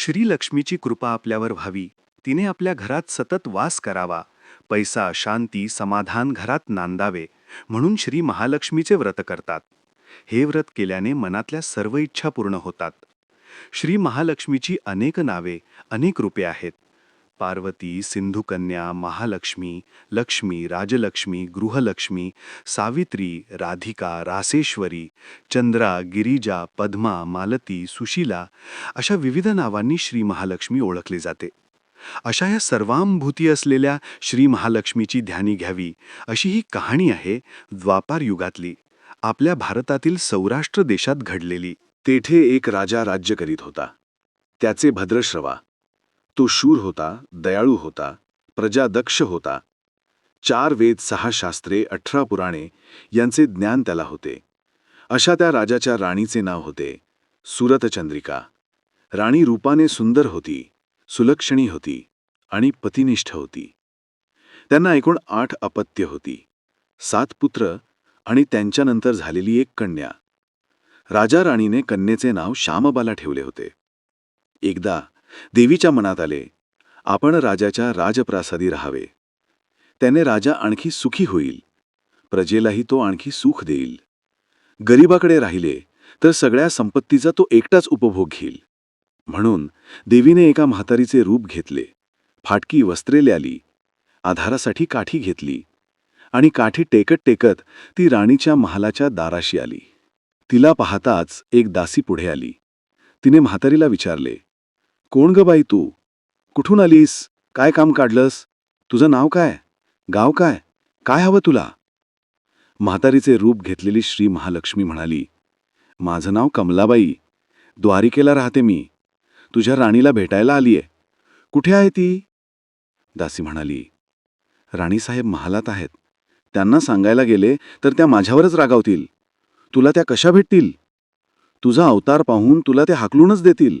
श्रीलक्ष्मीची कृपा आपल्यावर व्हावी. तिने आपल्या घरात सतत वास करावा. पैसा शांती समाधान घरात नांदावे म्हणून श्री महालक्ष्मीचे व्रत करतात. हे व्रत केल्याने मनातल्या सर्व इच्छा पूर्ण होतात. श्री महालक्ष्मीची अनेक नावे अनेक रूपे आहेत. पार्वती सिंधुकन्या महालक्ष्मी लक्ष्मी राजलक्ष्मी गृहलक्ष्मी सावित्री राधिका रासेश्वरी चंद्रा गिरिजा पद्मा मालती सुशीला अशा विविध नावांनी श्री महालक्ष्मी ओळखली जाते. अशा या सर्वांभूती असलेल्या श्री महालक्ष्मीची ध्यानी घ्यावी अशी ही कहाणी आहे द्वापार युगातली आपल्या भारतातील सौराष्ट्र देशात घडलेली. तेथे एक राजा राज्य करीत होता. त्याचे भद्रश्रवा तो शूर होता दयाळू होता प्रजादक्ष होता. चार वेद सहा शास्त्रे अठरा पुराणे यांचे ज्ञान त्याला होते. अशा त्या राजाच्या राणीचे नाव होते सुरतचंद्रिका. राणी रूपाने सुंदर होती सुलक्षणी होती आणि पतिनिष्ठ होती. त्यांना एकूण आठ अपत्य होती. सात पुत्र आणि त्यांच्यानंतर झालेली एक कन्या. राजा राणीने कन्येचे नाव श्यामबाला ठेवले होते. एकदा देवीच्या मनात आले. आपण राजाच्या राजप्रासादी राहावे. त्याने राजा आणखी सुखी होईल. प्रजेलाही तो आणखी सुख देईल. गरीबाकडे राहिले तर सगळ्या संपत्तीचा तो एकटाच उपभोग घेईल. म्हणून देवीने एका म्हातारीचे रूप घेतले. फाटकी वस्त्रे ल्याली. आधारासाठी काठी घेतली. आणि काठी टेकत टेकत ती राणीच्या महालाच्या दाराशी आली. तिला पाहताच एक दासी पुढे आली. तिने म्हातारीला विचारले कोण ग बाई तू? कुठून आलीस? काय काम काढलंस? तुझं नाव काय? गाव काय? काय हवं तुला? म्हातारीचे रूप घेतलेली श्री महालक्ष्मी म्हणाली माझं नाव कमलाबाई. द्वारिकेला राहते मी. तुझ्या राणीला भेटायला आलीये. कुठे आहे ती? दासी म्हणाली राणीसाहेब महालात आहेत. त्यांना सांगायला गेले तर त्या माझ्यावरच रागावतील. तुला त्या कशा भेटतील? तुझा अवतार पाहून तुला ते हाकलूनच देतील.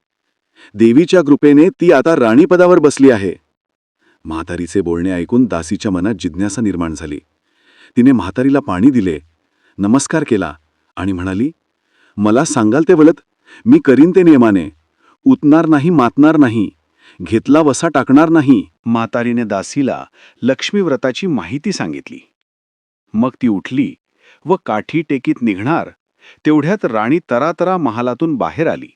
देवीच्या कृपेने ती आता राणीपदावर बसली आहे. म्हातारीचे बोलणे ऐकून दासीच्या मनात जिज्ञासा निर्माण झाली. तिने म्हातारीला पाणी दिले. नमस्कार केला आणि म्हणाली मला सांगाल ते वलत मी करीन ते नियमाने उतणार नाही मातणार नाही. घेतला वसा टाकणार नाही. म्हातारीने दासीला लक्ष्मीव्रताची माहिती सांगितली. मग ती उठली व काठी टेकीत निघणार तेवढ्यात राणी तरातरा महालातून बाहेर आली.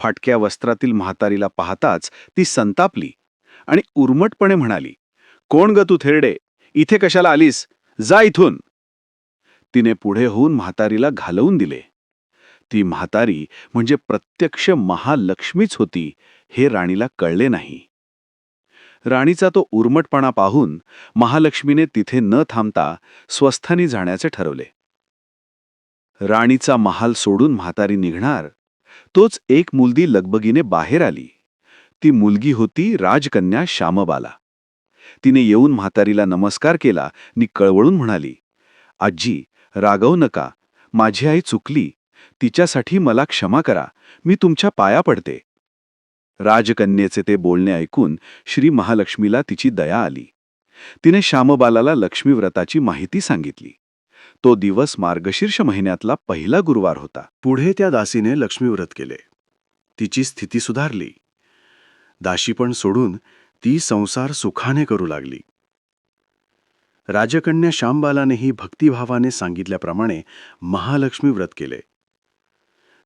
फाटक्या वस्त्रातील म्हातारीला पाहताच ती संतापली आणि उर्मटपणे म्हणाली कोण ग तू थेरडे? इथे कशाला आलीस? जा इथून. तिने पुढे होऊन म्हातारीला घालवून दिले. ती म्हातारी म्हणजे प्रत्यक्ष महालक्ष्मीच होती हे राणीला कळले नाही. राणीचा तो उर्मटपणा पाहून महालक्ष्मीने तिथे न थांबता स्वस्थानी जाण्याचे ठरवले. राणीचा महाल सोडून म्हातारी निघणार तोच एक मुलगी लगबगीने बाहेर आली. ती मुलगी होती राजकन्या श्यामबाला. तिने येऊन म्हातारीला नमस्कार केला नि कळवळून म्हणाली आजी रागवू नका. माझी आई चुकली. तिच्यासाठी मला क्षमा करा. मी तुमच्या पाया पडते. राजकन्येचे ते बोलणे ऐकून श्री महालक्ष्मीला तिची दया आली. तिने श्यामबालाला लक्ष्मीव्रताची माहिती सांगितली. तो दिवस मार्गशीर्ष महिन्यातला पहिला गुरुवार होता. पुढे त्या दासीने लक्ष्मीव्रत केले. तिची स्थिती सुधारली. दाशीपण सोडून ती संसार सुखाने करू लागली. राजकन्या श्यामबालानेही भक्तिभावाने सांगितल्याप्रमाणे महालक्ष्मी व्रत केले.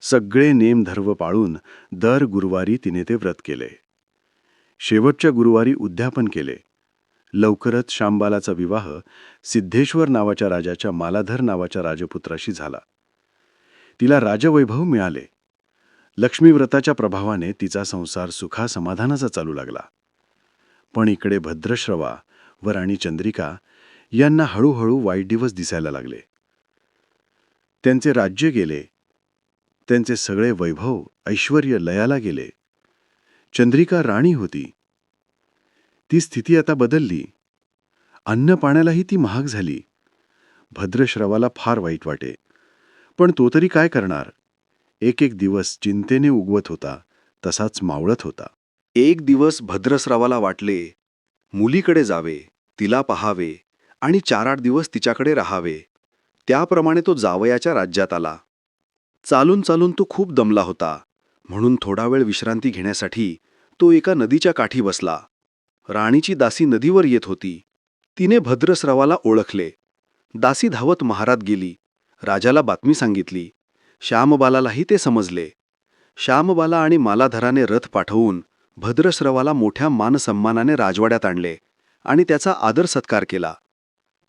सगळे नेमधर्व पाळून दर गुरुवारी तिने ते व्रत केले. शेवटच्या गुरुवारी उद्यापन केले. लवकरच शांबालाचा विवाह सिद्धेश्वर नावाच्या राजाच्या मालाधर नावाच्या राजपुत्राशी झाला. तिला राजवैभव मिळाले. लक्ष्मीव्रताच्या प्रभावाने तिचा संसार सुखा समाधानाचा चालू लागला. पण इकडे भद्रश्रवा व राणी चंद्रिका यांना हळूहळू वाईट दिवस दिसायला लागले. त्यांचे राज्य गेले. त्यांचे सगळे वैभव ऐश्वर लयाला गेले. चंद्रिका राणी होती. ती स्थिती आता बदलली. अन्न पाण्यालाही ती महाग झाली. भद्रश्रवाला फार वाईट वाटे. पण तो तरी काय करणार? एक एक दिवस चिंतेने उगवत होता तसाच मावळत होता. एक दिवस भद्रश्रवाला वाटले मुलीकडे जावे तिला पहावे आणि चार आठ दिवस तिच्याकडे राहावे. त्याप्रमाणे तो जावयाच्या राज्यात आला. चालून चालून तो खूप दमला होता. म्हणून थोडा वेळ विश्रांती घेण्यासाठी तो एका नदीच्या काठी बसला. राणीची दासी नदीवर येत होती. तिने भद्रस्रावाला ओळखले. दासी धावत महारात गेली. राजाला बातमी सांगितली. श्यामबालालाही ते समजले. श्यामबाला आणि मालाधराने रथ पाठवून भद्रस्रवाला मोठ्या मानसन्मानाने राजवाड्यात आणले आणि त्याचा आदर सत्कार केला.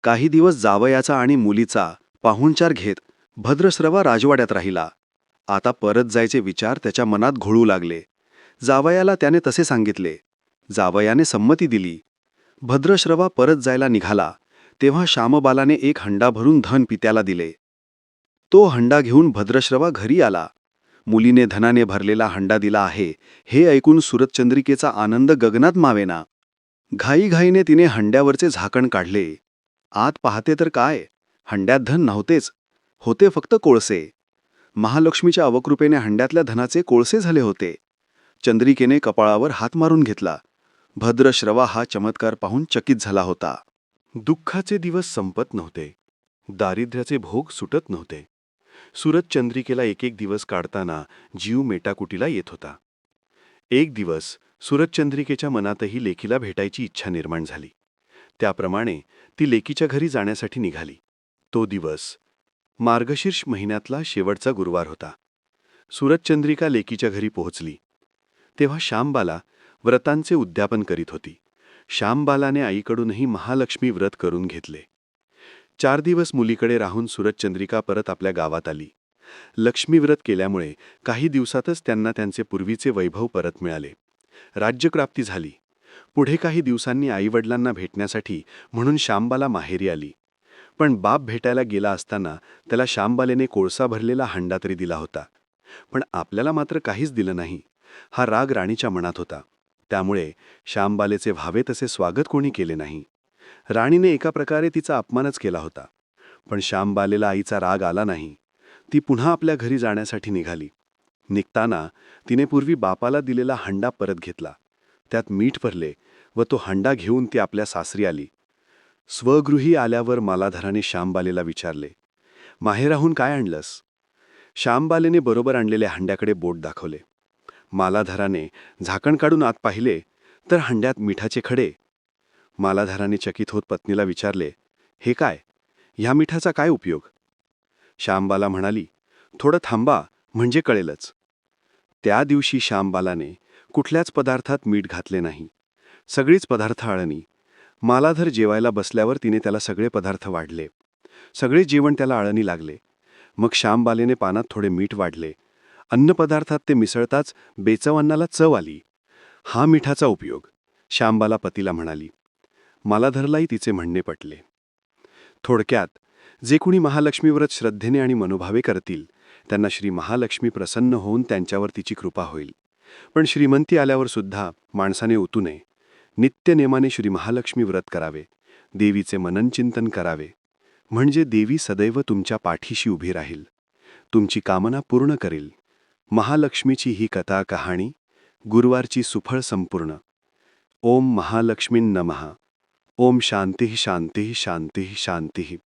काही दिवस जावयाचा आणि मुलीचा पाहुणचार घेत भद्रस्रवा राजवाड्यात राहिला. आता परत जायचे विचार त्याच्या मनात घोळू लागले. जावयाला त्याने तसे सांगितले. जावयाने संमती दिली. भद्रश्रवा परत जायला निघाला. तेव्हा श्यामबालाने एक हंडा भरून धन पित्याला दिले. तो हंडा घेऊन भद्रश्रवा घरी आला. मुलीने धनाने भरलेला हंडा दिला आहे. हे ऐकून सुरतचंद्रिकेचा आनंद गगनात मावेना. घाईघाईने तिने हंड्यावरचे झाकण काढले. आत पाहते तर काय? हंड्यात धन नव्हतेच. होते फक्त कोळसे. महालक्ष्मीच्या अवकृपेने हंड्यातल्या धनाचे कोळसे झाले होते. चंद्रिकेने कपाळावर हात मारून घेतला. भद्रश्रवा हा चमत्कार पाहून चकित झाला होता. दुःखाचे दिवस संपत नव्हते. दारिद्र्याचे भोग सुटत नव्हते. सुरत चंद्रिकेला एक एक दिवस काढताना जीव मेटाकुटीला येत होता. एक दिवस सुरतचंद्रिकेच्या मनातही लेखीला भेटायची इच्छा निर्माण झाली. त्याप्रमाणे ती लेकीच्या घरी जाण्यासाठी निघाली. तो दिवस मार्गशीर्ष महिन्यातला शेवटचा गुरुवार होता. सुरतचंद्रिका लेकीच्या घरी पोहोचली. तेव्हा श्यामबाला व्रतांचे उद्यापन करीत होती. श्यामबालाने आईकडूनही महालक्ष्मी व्रत करून घेतले. चार दिवस मुलीकडे राहून सुरतचंद्रिका परत आपल्या गावात आली. लक्ष्मीव्रत केल्यामुळे काही दिवसातच त्यांना त्यांचे पूर्वीचे वैभव परत मिळाले. राज्यप्राप्ती झाली. पुढे काही दिवसांनी आईवडिलांना भेटण्यासाठी म्हणून श्यामबाला माहेरी आली. पण बाप भेटायला गेला असताना त्याला श्यामबालेने कोळसा भरलेला हंडा तरी दिला होता. पण आपल्याला मात्र काहीच दिलं नाही. हा राग राणीच्या मनात होता. त्यामुळे श्यामबालेचे व्हावे तसे स्वागत कोणी केले नाही. राणीने एका प्रकारे तिचा अपमानच केला होता. पण श्यामबालेला आईचा राग आला नाही. ती पुन्हा आपल्या घरी जाण्यासाठी निघाली. निघताना तिने पूर्वी बापाला दिलेला हंडा परत घेतला. त्यात मीठ भरले व तो हंडा घेऊन ती आपल्या सासरी आली. स्वगृही आल्यावर मालाधराने श्यामबालेला विचारले माहेराहून काय आणलंस? श्यामबालेने बरोबर आणलेल्या हंड्याकडे बोट दाखवले. मालाधराने झाकण काढून आत पाहिले तर हंड्यात मिठाचे खडे. मालाधराने चकित होत पत्नीला विचारले हे काय? ह्या मिठाचा काय उपयोग? श्यामबाला म्हणाली थोडं थांबा म्हणजे कळेलच. त्या दिवशी श्यामबालाने कुठल्याच पदार्थात मीठ घातले नाही. सगळीच पदार्थ आळणी. मालाधर जेवायला बसल्यावर तिने त्याला सगळे पदार्थ वाढले. सगळे जेवण त्याला आळणी लागले. मग श्यामबालेने पानात थोडे मीठ वाढले. अन्नपदार्थात ते मिसळताच बेचवांनाला चव आली. हा मिठाचा उपयोग श्यामबाला पतीला म्हणाली. मालाधरलाही तिचे म्हणणे पटले. थोडक्यात जे कुणी महालक्ष्मीव्रत श्रद्धेने आणि मनोभावे करतील त्यांना श्री महालक्ष्मी प्रसन्न होऊन त्यांच्यावर तिची कृपा होईल. पण श्रीमंती आल्यावर सुद्धा माणसाने उतू नये. नित्यनेमाने श्री महालक्ष्मी व्रत करावे. देवीचे मननचिंतन करावे. म्हणजे देवी सदैव तुमच्या पाठीशी उभी राहील. तुमची कामना पूर्ण करेल. महालक्ष्मीची ही कथा कहाणी गुरुवारची सुफळ संपूर्ण. ओम महालक्ष्मीं नमः. ओम शांती शांती शांती शांती.